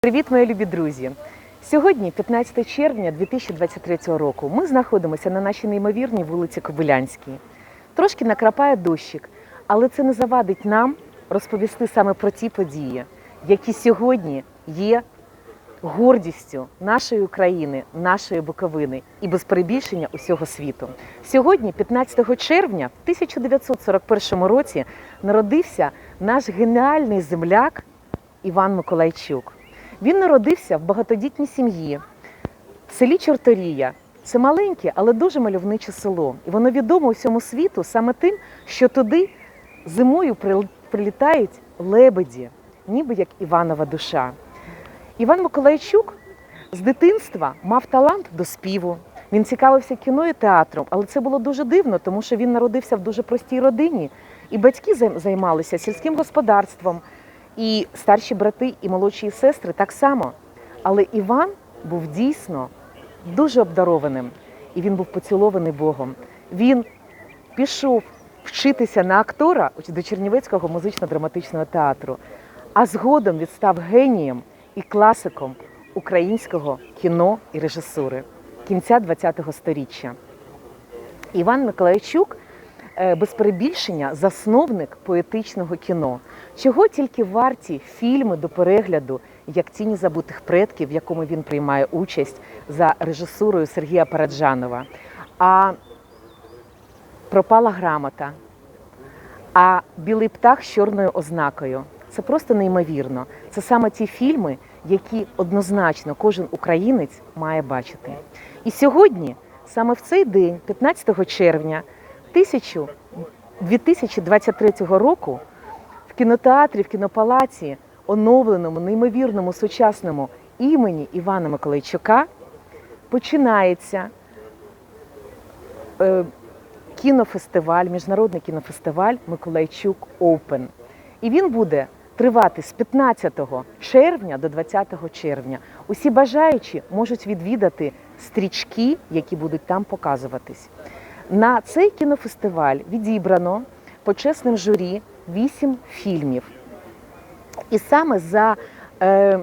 Привіт, мої любі друзі! Сьогодні, 15 червня 2023 року, ми знаходимося на нашій неймовірній вулиці Кобилянській. Трошки накрапає дощик, але це не завадить нам розповісти саме про ті події, які сьогодні є гордістю нашої України, нашої Буковини і без перебільшення усього світу. Сьогодні, 15 червня, в 1941 році, народився наш геніальний земляк Іван Миколайчук. Він народився в багатодітній сім'ї в селі Чорторія. Це маленьке, але дуже мальовниче село. І воно відомо усьому світу саме тим, що туди зимою прилітають лебеді, ніби як Іванова душа. Іван Миколайчук з дитинства мав талант до співу. Він цікавився кіно і театром, але це було дуже дивно, тому що він народився в дуже простій родині, і батьки займалися сільським господарством, і старші брати і молодші сестри так само. Але Іван був дійсно дуже обдарованим, і він був поцілований Богом. Він пішов вчитися на актора до Чернівецького музично-драматичного театру, а згодом він став генієм і класиком українського кіно і режисури кінця ХХ століття. Іван Миколайчук без перебільшення засновник поетичного кіно. Чого тільки варті фільми до перегляду, як тіні забутих предків, в якому він приймає участь за режисурою Сергія Параджанова. А пропала грамота. А білий птах з чорною ознакою. Це просто неймовірно. Це саме ті фільми, які однозначно кожен українець має бачити. І сьогодні, саме в цей день, 15 червня 1000 2023 року, в кінотеатрі, в кінопалаці, оновленому, неймовірному, сучасному імені Івана Миколайчука, починається е, кінофестиваль, міжнародний кінофестиваль Миколайчук Оупен. І він буде тривати з 15 червня до 20 червня. Усі бажаючі можуть відвідати стрічки, які будуть там показуватись. На цей кінофестиваль відібрано почесним журі вісім фільмів. І саме за е,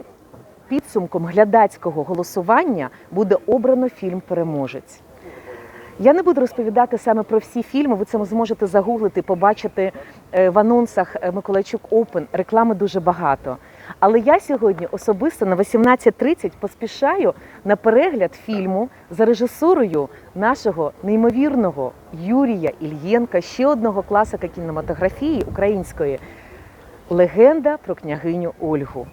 підсумком глядацького голосування буде обрано фільм Переможець. Я не буду розповідати саме про всі фільми. Ви це зможете загуглити, побачити е, в анонсах е, Миколайчук Open. Реклами дуже багато. Але я сьогодні особисто на 18.30 поспішаю на перегляд фільму за режисурою нашого неймовірного Юрія Ільєнка, ще одного класика кінематографії української легенда про княгиню Ольгу.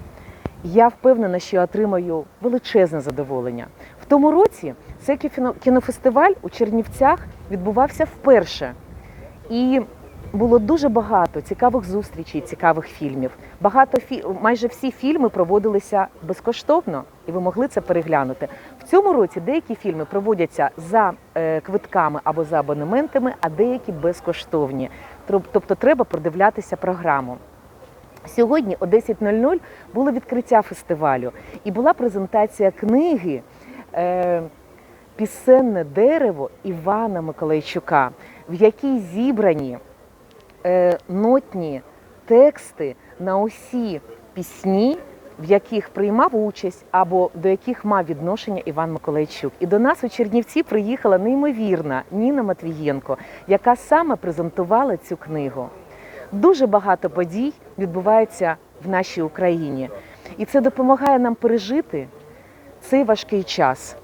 Я впевнена, що отримаю величезне задоволення. Тому році цей кінофестиваль у Чернівцях відбувався вперше. І було дуже багато цікавих зустрічей, цікавих фільмів. Багато фі... майже всі фільми проводилися безкоштовно, і ви могли це переглянути. В цьому році деякі фільми проводяться за е, квитками або за абонементами, а деякі безкоштовні. Тобто треба продивлятися програму. Сьогодні о 10.00 було відкриття фестивалю і була презентація книги е, Пісенне дерево Івана Миколайчука, в якій зібрані е, нотні тексти на усі пісні, в яких приймав участь або до яких мав відношення Іван Миколайчук. І до нас у Чернівці приїхала неймовірна Ніна Матвієнко, яка саме презентувала цю книгу. Дуже багато подій відбувається в нашій Україні, і це допомагає нам пережити цей важкий час,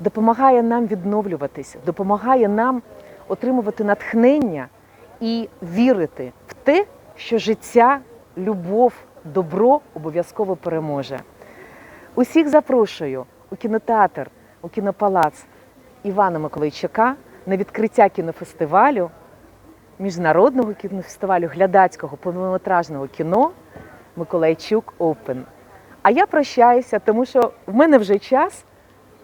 допомагає нам відновлюватися, допомагає нам отримувати натхнення і вірити в те, що життя, любов, добро обов'язково переможе. Усіх запрошую у кінотеатр, у кінопалац Івана Миколайчука на відкриття кінофестивалю міжнародного кінофестивалю глядацького повнометражного кіно Миколайчук Open. А я прощаюся, тому що в мене вже час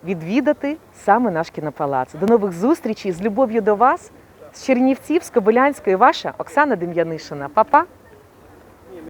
відвідати саме наш кінопалац. До нових зустрічей з любов'ю до вас, з Чернівців, з Кобилянської, ваша Оксана Дем'янишина. Па-па!